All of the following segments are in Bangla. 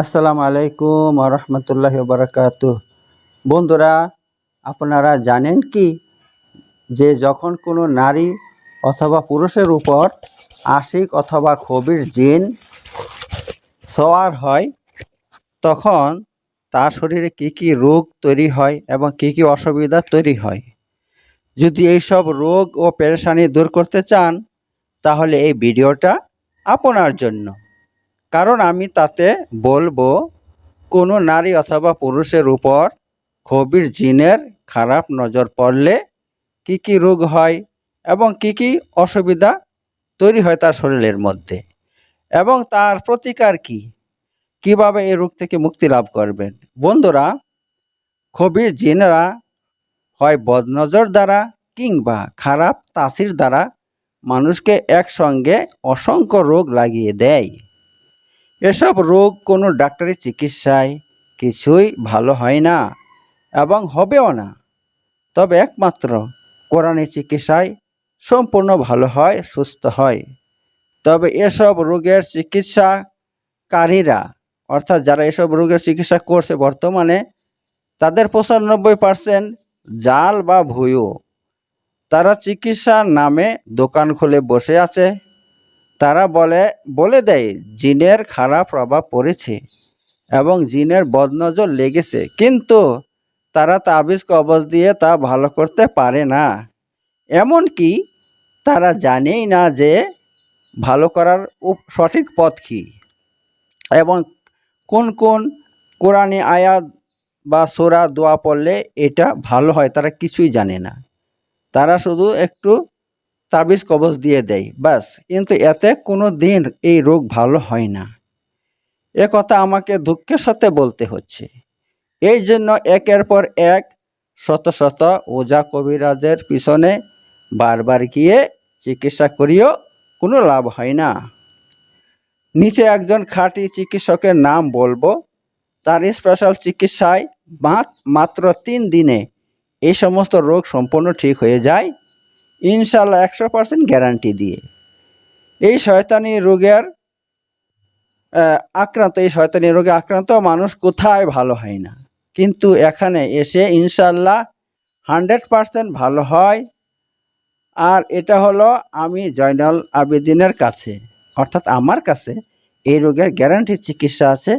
আসসালামু আলাইকুম রহমতুল্লাহ বারাকাত বন্ধুরা, আপনারা জানেন কি? যে যখন কোনো নারী অথবা পুরুষের উপর আশিক অথবা ক্ষোভের জিন সওয়ার হয়, তখন তার শরীরে কি কি রোগ তৈরি হয় এবং কি কি অসুবিধা তৈরি হয়। যদি এইসব রোগ ও পেরেশানি দূর করতে চান, তাহলে এই ভিডিওটা আপনার জন্য। কারণ আমি তাতে বলব, কোনো নারী অথবা পুরুষের উপর ক্ষোভের জিনের খারাপ নজর পড়লে কি কি রোগ হয় এবং কি কি অসুবিধা তৈরি হয় তার শরীরের মধ্যে এবং তার প্রতিকার কি? কীভাবে এই রোগ থেকে মুক্তি লাভ করবেন? বন্ধুরা, ক্ষোভের জিনেরা হয় বদনজর দ্বারা কিংবা খারাপ তাসির দ্বারা মানুষকে একসঙ্গে অসংখ্য রোগ লাগিয়ে দেয়। এসব রোগ কোনো ডাক্তারি চিকিৎসায় কিছুই ভালো হয় না এবং হবেও না। তবে একমাত্র কোরআনী চিকিৎসায় সম্পূর্ণ ভালো হয়, সুস্থ হয়। তবে এসব রোগের চিকিৎসাকারীরা, অর্থাৎ যারা এসব রোগের চিকিৎসা করছে বর্তমানে, তাদের পঁচানব্বই পার্সেন্ট জাল বা ভুয়ো। তারা চিকিৎসার নামে দোকান খুলে বসে আছে। তারা বলে বলে দেয়, জিনের খারাপ প্রভাব পড়েছে এবং জিনের বদনজর লেগেছে, কিন্তু তারা তাবিজ কবজ দিয়ে তা ভালো করতে পারে না। এমনকি তারা জানেই না যে ভালো করার সঠিক পথ কী এবং কোন কোন কোরআনী আয়াত বা সোরা দোয়া পড়লে এটা ভালো হয়, তারা কিছুই জানে না। তারা শুধু একটু তাবিজ কবজ দিয়ে দেয়। বাস কিন্তু এতে কোনো দিন এই রোগ ভালো হয় না। এ কথা আমাকে দুঃখের সাথে বলতে হচ্ছে। এই জন্য একের পর এক শত শত ওজা কবিরাজের পিছনে বারবার গিয়ে চিকিৎসা করিও কোনো লাভ হয় না। নিচে একজন খাঁটি চিকিৎসকের নাম বলব। তার স্পেশাল চিকিৎসায় মাত- মাত্র তিন দিনে এই সমস্ত রোগ সম্পূর্ণ ঠিক হয়ে যায়। ইনশাল্লাহ একশো পার্সেন্ট গ্যারান্টি দিয়ে। এই শয়তানি রোগের আক্রান্ত, এই শয়তানি রোগে আক্রান্ত মানুষ কোথায় ভালো হয় না। কিন্তু এখানে এসে ইনশাল্লাহ হান্ড্রেড পার্সেন্ট ভালো হয়। আর এটা হলো আমি জয়নাল আবেদিনের কাছে, অর্থাৎ আমার কাছে এই রোগের গ্যারান্টি চিকিৎসা আছে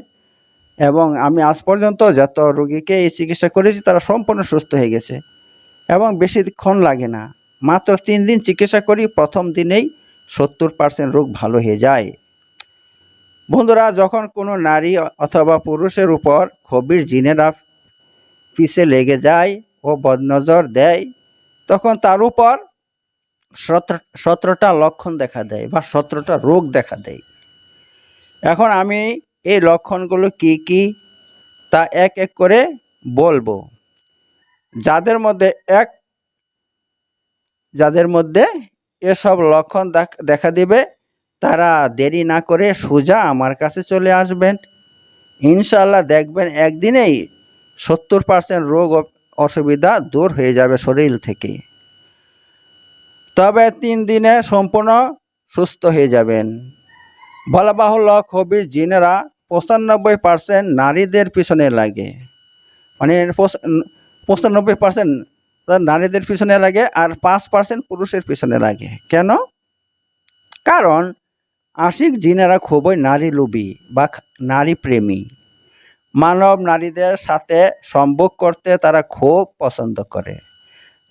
এবং আমি আজ পর্যন্ত যত রোগীকে এই চিকিৎসা করেছি তারা সম্পূর্ণ সুস্থ হয়ে গেছে এবং বেশিক্ষণ লাগে না। মাত্র তিন দিন চিকিৎসা করি, প্রথম দিনেই সত্তর পার্সেন্ট রোগ ভালো হয়ে যায়। বন্ধুরা, যখন কোনো নারী অথবা পুরুষের উপর ক্ষোভের জিনেরা পিছে লেগে যায় ও বদনজর দেয়, তখন তার উপর সতেরো সতেরোটা লক্ষণ দেখা দেয় বা সতেরোটা রোগ দেখা দেয়। এখন আমি এই লক্ষণগুলো কি কি তা এক এক করে বলব। যাদের মধ্যে এক যাদের মধ্যে এসব লক্ষণ দেখ- দিবে, তারা দেরি না করে সোজা আমার কাছে চলে আসবেন। ইনশাল্লাহ দেখবেন একদিনেই সত্তর পার্সেন্ট রোগ অসুবিধা দূর হয়ে যাবে শরীর থেকে। তবে তিন দিনে সম্পূর্ণ সুস্থ হয়ে যাবেন। বলা বাহুল্য কবির জিনেরা পঁচানব্বই পার্সেন্ট নারীদের পিছনে লাগে। মানে পঁচানব্বই পার্সেন্ট নারীদের পিছনে লাগে আর পাঁচ পার্সেন্ট পুরুষের পিছনে লাগে। কেন? কারণ আশিক জিনেরা খুবই নারী লোভী বা নারী প্রেমী। মানব নারীদের সাথে সম্ভোগ করতে তারা খুব পছন্দ করে।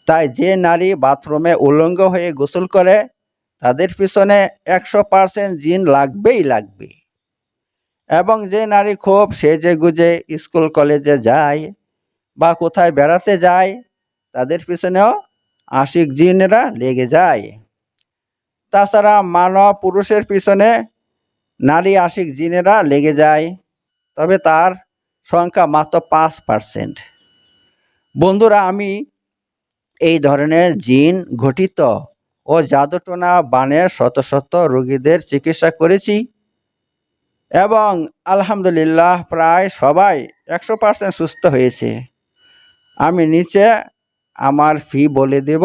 তাই যে নারী বাথরুমে উলঙ্গ হয়ে গোসল করে, তাদের পিছনে একশো পার্সেন্ট জিন লাগবেই লাগবে। এবং যে নারী খুব সেজে গুজে স্কুল কলেজে যায় বা কোথায় বেড়াতে যায় তাদের পিছনেও আশিক জিনেরা লেগে যায়। তাছাড়া মানব পুরুষের পিছনে নারী আশিক জিনেরা লেগে যায়, তবে তার সংখ্যা মাত্র পাঁচ পার্সেন্ট বন্ধুরা, আমি এই ধরনের জিন ঘটিত ও জাদুটোনা বানের শত শত রোগীদের চিকিৎসা করেছি এবং আলহামদুলিল্লাহ প্রায় সবাই একশো পার্সেন্ট সুস্থ হয়েছে। আমি নিচে আমার ফি বলে দেব।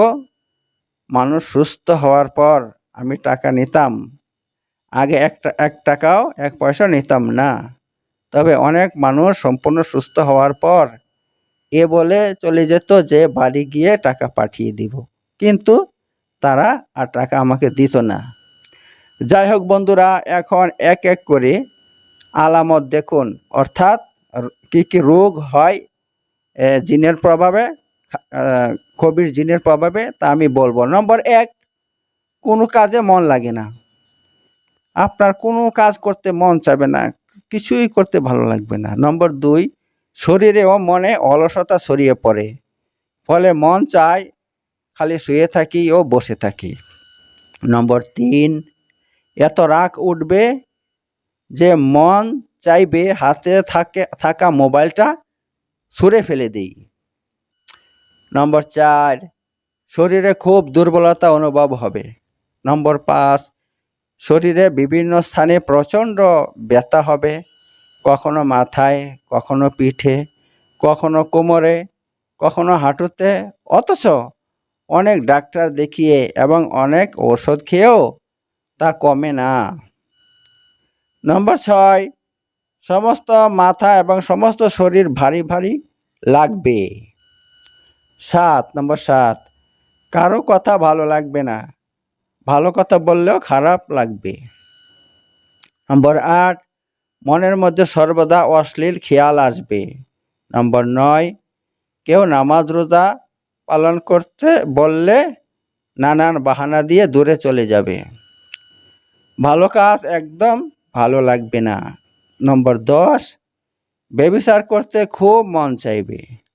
মানুষ সুস্থ হওয়ার পর আমি টাকা নিতাম। আগে একটা, এক টাকাও, এক পয়সা নিতাম না। তবে অনেক মানুষ সম্পূর্ণ সুস্থ হওয়ার পর এ বলে চলে যেত যে বাড়ি গিয়ে টাকা পাঠিয়ে দিব। কিন্তু তারা আর টাকা আমাকে দিত না। যাই হোক বন্ধুরা, এখন এক এক করে আলামত দেখুন। অর্থাৎ কি কি রোগ হয় জিনের প্রভাবে কবির জিনের প্রভাবে তা আমি বলব। নম্বর এক, কোনো কাজে মন লাগে না। আপনার কোনো কাজ করতে মন চাবে না, কিছুই করতে ভালো লাগবে না। নম্বর দুই, শরীরে ও মনে অলসতা ছড়িয়ে পড়ে। ফলে মন চায় খালি শুয়ে থাকি ও বসে থাকি। নম্বর তিন, এত রাগ উঠবে যে মন চাইবে হাতে থাকে, থাকা মোবাইলটা ছুঁড়ে ফেলে দিই। নম্বর চার, শরীরে খুব দুর্বলতা অনুভব হবে। নম্বর পাঁচ, শরীরে বিভিন্ন স্থানে প্রচণ্ড ব্যথা হবে। কখনো মাথায়, কখনো পিঠে, কখনো কোমরে, কখনো হাঁটুতে। অথচ অনেক ডাক্তার দেখিয়ে এবং অনেক ওষুধ খেয়েও তা কমে না। নম্বর ছয়, সমস্ত মাথা এবং সমস্ত শরীর ভারী ভারী লাগবে। সাত, নম্বর সাত। কারও কথা ভালো লাগবে না। ভালো কথা বললেও খারাপ লাগবে। নম্বর আট, মনের মধ্যে সর্বদা অশ্লীল খেয়াল আসবে। নম্বর নয়, কেউ নামাজ রোজা পালন করতে বললে নানান বাহানা দিয়ে দূরে চলে যাবে। ভালো কাজ একদম ভালো লাগবে না। নম্বর দশ ব্যবিচার করতে খুব মন চাইবে।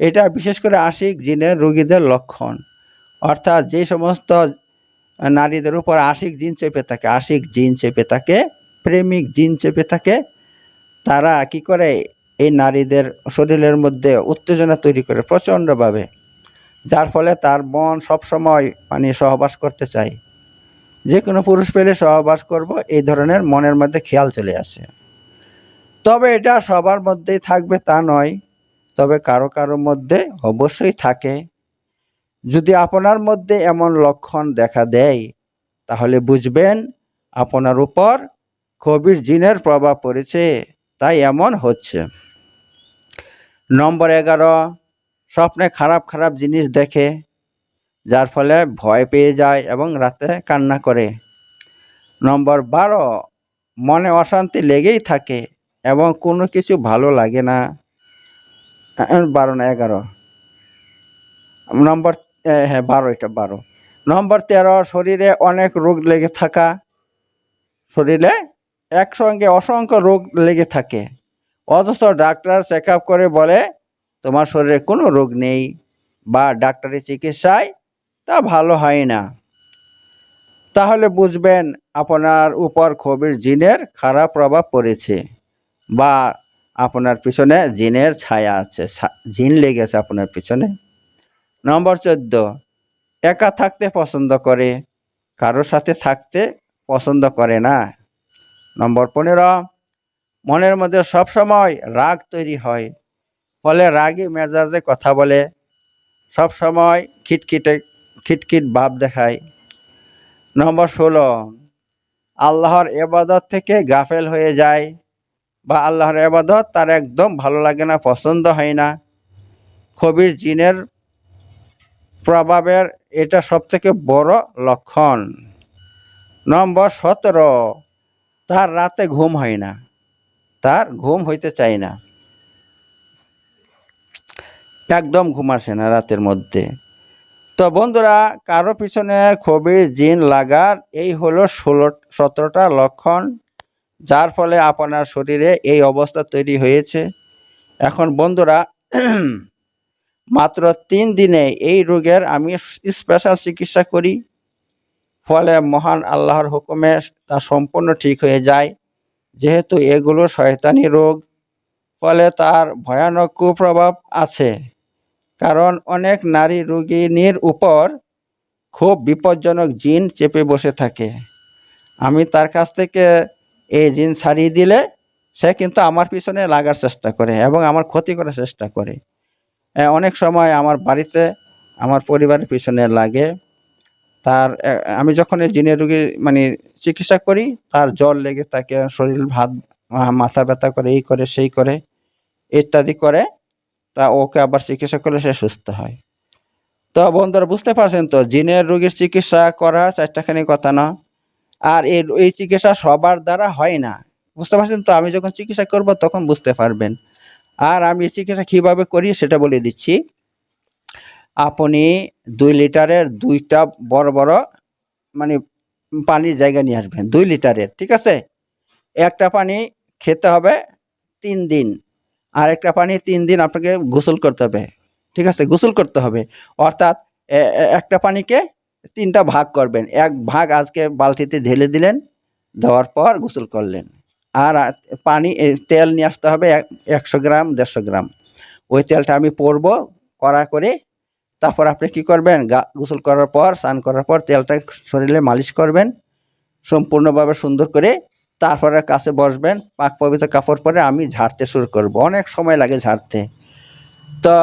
এটা বিশেষ করে আশিক জিনের রোগীদের লক্ষণ। অর্থাৎ যে সমস্ত নারীদের উপর আশিক জিন চেপে থাকে, আশিক জিন চেপে থাকে, প্রেমিক জিন চেপে থাকে, তারা কি করে? এই নারীদের শরীরের মধ্যে উত্তেজনা তৈরি করে প্রচণ্ডভাবে। যার ফলে তার মন সবসময় মানে সহবাস করতে চায়। যে কোনো পুরুষ পেলে সহবাস করব, এই ধরনের মনের মধ্যে খেয়াল চলে আসে। তবে এটা সবার মধ্যেই থাকবে তা নয়। তবে কারও কারও মধ্যে অবশ্যই থাকে। যদি আপনার মধ্যে এমন লক্ষণ দেখা দেয়, তাহলে বুঝবেন আপনার উপর কবির জিনের প্রভাব পড়েছে, তাই এমন হচ্ছে। নম্বর এগারো, স্বপ্নে খারাপ খারাপ জিনিস দেখে, যার ফলে ভয় পেয়ে যায় এবং রাতে কান্না করে। নম্বর বারো, মনে অশান্তি লেগেই থাকে এবং কোনো কিছু ভালো লাগে না। বারো না, এগারো। নম্বর হ্যাঁ বারো, এটা বারো। নম্বর, তেরো, শরীরে অনেক রোগ লেগে থাকা। শরীরে একসঙ্গে অসংখ্য রোগ লেগে থাকে। অথচ ডাক্তার চেক করে বলে, তোমার শরীরে কোনো রোগ নেই বা ডাক্তারি চিকিৎসায় তা ভালো হয় না। তাহলে বুঝবেন, আপনার উপর কবির জিনের খারাপ প্রভাব পড়েছে বা আপনার পিছনে জিনের ছায়া আছে জিন লেগেছে আপনার পিছনে। নম্বর চোদ্দ, একা থাকতে পছন্দ করে, কারোর সাথে থাকতে পছন্দ করে না। নম্বর পনেরো, মনের মধ্যে সবসময় রাগ তৈরি হয়, ফলে রাগী মেজাজে কথা বলে সব সময় খিটখিটে, খিটখিট ভাব দেখায়। নম্বর ষোলো, আল্লাহর এবাদত থেকে গাফেল হয়ে যায় বা আল্লাহর এবাদত তার একদম ভালো লাগে না, পছন্দ হয় না। কবির জিনের প্রভাবের এটা সব থেকে বড় লক্ষণ। নম্বর সতেরো, তার রাতে ঘুম হয় না। তার ঘুম হইতে চায় না। একদম ঘুম আসে না রাতের মধ্যে। তো বন্ধুরা, কারও পিছনে কবির জিন লাগার এই হলো ষোলো, সতেরোটা লক্ষণ। যার ফলে আপনার শরীরে এই অবস্থা তৈরি হয়েছে। এখন বন্ধুরা, মাত্র তিন দিনে এই রোগের আমি স্পেশাল চিকিৎসা করি। ফলে মহান আল্লাহর হুকুমে তা সম্পূর্ণ ঠিক হয়ে যায়। যেহেতু এগুলো শয়তানি রোগ, ফলে তার ভয়ানক কুপ্রভাব আছে। কারণ অনেক নারী রোগিনীর উপর খুব বিপজ্জনক জিন চেপে বসে থাকে। আমি তার কাছ থেকে এই জিন ছাড়িয়ে দিলে সে কিন্তু আমার পিছনে লাগার চেষ্টা করে এবং আমার ক্ষতি করার চেষ্টা করে। অনেক সময় আমার বাড়িতে আমার পরিবারের পিছনে লাগে। তার আমি যখন এই জিনের রোগী মানে চিকিৎসা করি, তার জল লেগে তাকে শরীর ভাত মাথা ব্যথা করে, এই করে, সেই করে, ইত্যাদি করে, তা ওকে আবার চিকিৎসা করলে সে সুস্থ হয়। তো বন্ধুরা, বুঝতে পারছেন তো, জিনের রুগীর চিকিৎসা করা চারটাখানি কথা না। আর এই এই চিকিৎসা সবার দ্বারা হয় না। বুঝতে পারছেন তো? আমি যখন চিকিৎসা করব, তখন বুঝতে পারবেন। আর আমি চিকিৎসা কীভাবে করি সেটা বলে দিচ্ছি। আপনি দুই লিটারের দুইটা বড় বড় মানে পানির জায়গা নিয়ে আসবেন, দুই লিটারের, ঠিক আছে? একটা পানি খেতে হবে তিন দিন, আর একটা পানি তিন দিন আপনাকে গোসল করতে হবে, ঠিক আছে? গোসল করতে হবে। অর্থাৎ একটা পানিকে তিনটা ভাগ করবেন। এক ভাগ আজকে বালতিতে ঢেলে দিলেন দেওয়ার পর গোসল করলেন। আর পানি তেল নিয়ে আসতে হবে এক- একশো গ্রাম, দেড়শো গ্রাম। ওই তেলটা আমি পরব করা করে। তারপর আপনি কি করবেন? গা, গোসল করার পর, স্নান করার পর তেলটা শরীরে মালিশ করবেন, সম্পূর্ণভাবে সুন্দর করে। তারপরে কাছে বসবেন, পাক পবিত্র কাপড় পরে আমি ঝাড়তে শুরু করব। অনেক সময় লাগে ঝাড়তে। তো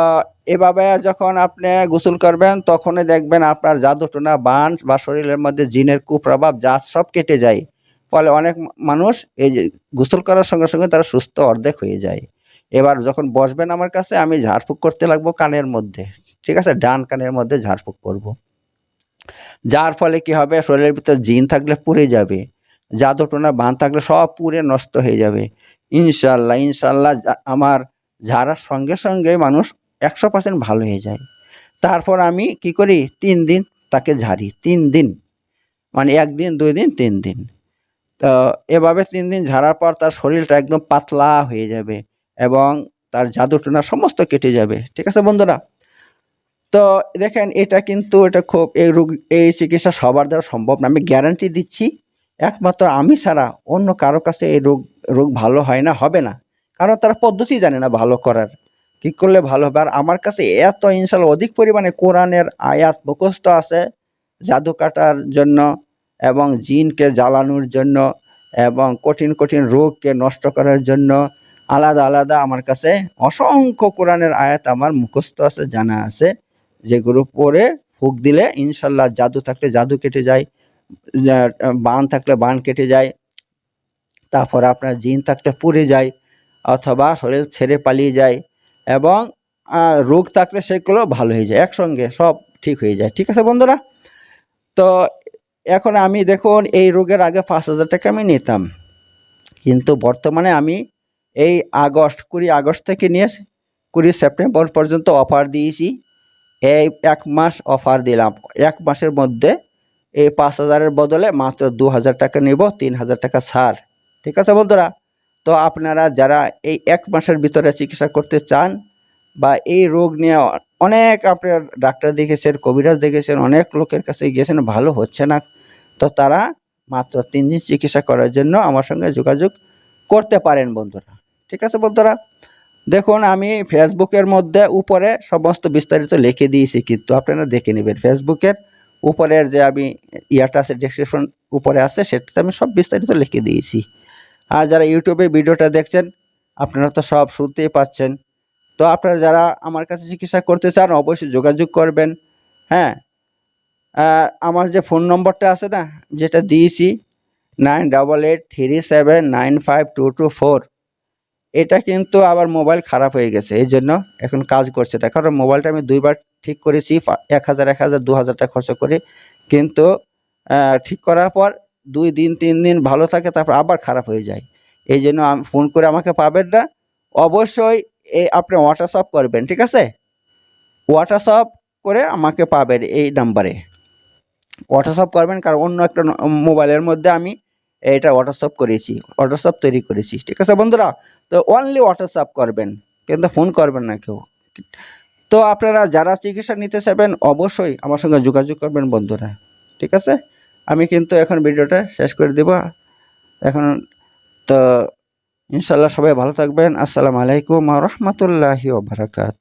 এভাবে যখন আপনি গোসল করবেন, তখনই দেখবেন আপনার জাদুটোনা বান বা শরীরের মধ্যে জিনের কুপ্রভাব যা সব কেটে যায়। ফলে অনেক মানুষ এই যে গোসল করার সঙ্গে সঙ্গে তারা সুস্থ অর্ধেক হয়ে যায়। এবার যখন বসবেন আমার কাছে, আমি ঝাড়ফুঁক করতে লাগবো কানের মধ্যে। ঠিক আছে? ডান কানের মধ্যে ঝাড়ফুঁক করব। যার ফলে কি হবে? শরীরের ভিতরে জিন থাকলে পুড়ে যাবে। জাদুটোনা বান থাকলে সব পুড়ে নষ্ট হয়ে যাবে। ইনশাল্লাহ ইনশাল্লাহ, আমার ঝাড়ার সঙ্গে সঙ্গে মানুষ একশো পার্সেন্ট ভালো হয়ে যায়। তারপর আমি কি করি? তিন দিন তাকে ঝাড়ি। তিন দিন। মানে একদিন, দুই দিন, তিন দিন। তো এভাবে তিন দিন ঝাড়ার পর তার শরীরটা একদম পাতলা হয়ে যাবে এবং তার জাদুটোনা সমস্ত কেটে যাবে। ঠিক আছে বন্ধুরা? তো দেখেন, এটা কিন্তু এটা খুব এই রোগ, এই চিকিৎসা সবার দ্বারা সম্ভব না। আমি গ্যারান্টি দিচ্ছি, একমাত্র আমি ছাড়া অন্য কারও কাছে এই রোগ রোগ ভালো হয় না, হবে না। কারণ তারা পদ্ধতি জানে না ভালো করার। কি করলে ভালো হবে? আর আমার কাছে এত ইনশাল্লাহ অধিক পরিমাণে কোরআনের আয়াত মুখস্থ আছে জাদু কাটার জন্য এবং জিনকে জ্বালানোর জন্য এবং কঠিন কঠিন রোগকে নষ্ট করার জন্য আলাদা আলাদা আমার কাছে অসংখ্য কোরআনের আয়াত আমার মুখস্থ আছে, জানা আছে, যেগুলো পরে ফুক দিলে ইনশাল্লাহ জাদু থাকলে জাদু কেটে যায় বান থাকলে বান কেটে যায়, তারপর আপনার জিন থাকলে পুড়ে যায় অথবা শরীর ছেড়ে পালিয়ে যায় এবং রোগ থাকলে সেগুলো ভালো হয়ে যায়, একসঙ্গে সব ঠিক হয়ে যায়। ঠিক আছে বন্ধুরা? তো এখন আমি দেখুন, এই রোগের আগে পাঁচ হাজার টাকা আমি নিতাম। কিন্তু বর্তমানে আমি এই আগস্ট, কুড়ি আগস্ট থেকে নিয়ে কুড়ি সেপ্টেম্বর পর্যন্ত অফার দিয়েছি। এই এক মাস অফার দিলাম। এক মাসের মধ্যে এই পাঁচ হাজারের বদলে মাত্র দু হাজার টাকা নিব, তিন হাজার টাকা ছাড়। ঠিক আছে বন্ধুরা? তো আপনারা যারা এই এক মাসের ভিতরে চিকিৎসা করতে চান বা এই রোগ নিয়ে অনেক আপনার ডাক্তার দেখেছেন, কবিরাজ দেখেছেন, অনেক লোকের কাছে গিয়েছেন, ভালো হচ্ছে না। তো তারা মাত্র তিন দিন চিকিৎসা করার জন্য আমার সঙ্গে যোগাযোগ করতে পারেন বন্ধুরা। ঠিক আছে বন্ধুরা? দেখুন, আমি ফেসবুকের মধ্যে উপরে সমস্ত বিস্তারিত লিখে দিয়েছি কিন্তু আপনারা দেখে নেবেন। ফেসবুকের উপরের যে আমি ইয়াটা আছে ডেসক্রিপশন উপরে আছে, সেটাতে আমি সব বিস্তারিত লিখে দিয়েছি। আর যারা ইউটিউবে ভিডিওটা দেখছেন, আপনারা তো সব শুনতেই পাচ্ছেন। তো আপনারা যারা আমার কাছে চিকিৎসা করতে চান, অবশ্যই যোগাযোগ করবেন। হ্যাঁ আমার যে ফোন নম্বরটা আছে না, যেটা দিয়েছি, nine double eight three seven nine five two two four. এটা কিন্তু আবার মোবাইল খারাপ হয়ে গেছে, এই জন্য এখন কাজ করছে না। কারণ মোবাইলটা আমি দুইবার ঠিক করেছি, এক হাজার এক হাজার, দু হাজার টাকা খরচ করে। কিন্তু ঠিক করার পর দুই দিন, তিন দিন ভালো থাকে, তারপর আবার খারাপ হয়ে যায়। এই জন্য ফোন করে আমাকে পাবেন না। অবশ্যই এই আপনি হোয়াটসঅ্যাপ করবেন, ঠিক আছে? হোয়াটসঅ্যাপ করে আমাকে পাবেন এই নাম্বারে। হোয়াটসঅ্যাপ করবেন, কারণ অন্য একটা মোবাইলের মধ্যে আমি এটা হোয়াটসঅ্যাপ করেছি হোয়াটসঅ্যাপ তৈরি করেছি, ঠিক আছে বন্ধুরা? তো অনলি হোয়াটসঅ্যাপ করবেন, কিন্তু ফোন করবেন না কেউ। তো আপনারা যারা চিকিৎসা নিতে চাইবেন, অবশ্যই আমার সঙ্গে যোগাযোগ করবেন বন্ধুরা, ঠিক আছে? আমি কিন্তু এখন ভিডিওটা শেষ করে দেব। এখন তো ইনশাল্লাহ সবাই ভালো থাকবেন। আসসালামু আলাইকুম রহমতুল্লাহি ওবরাকাত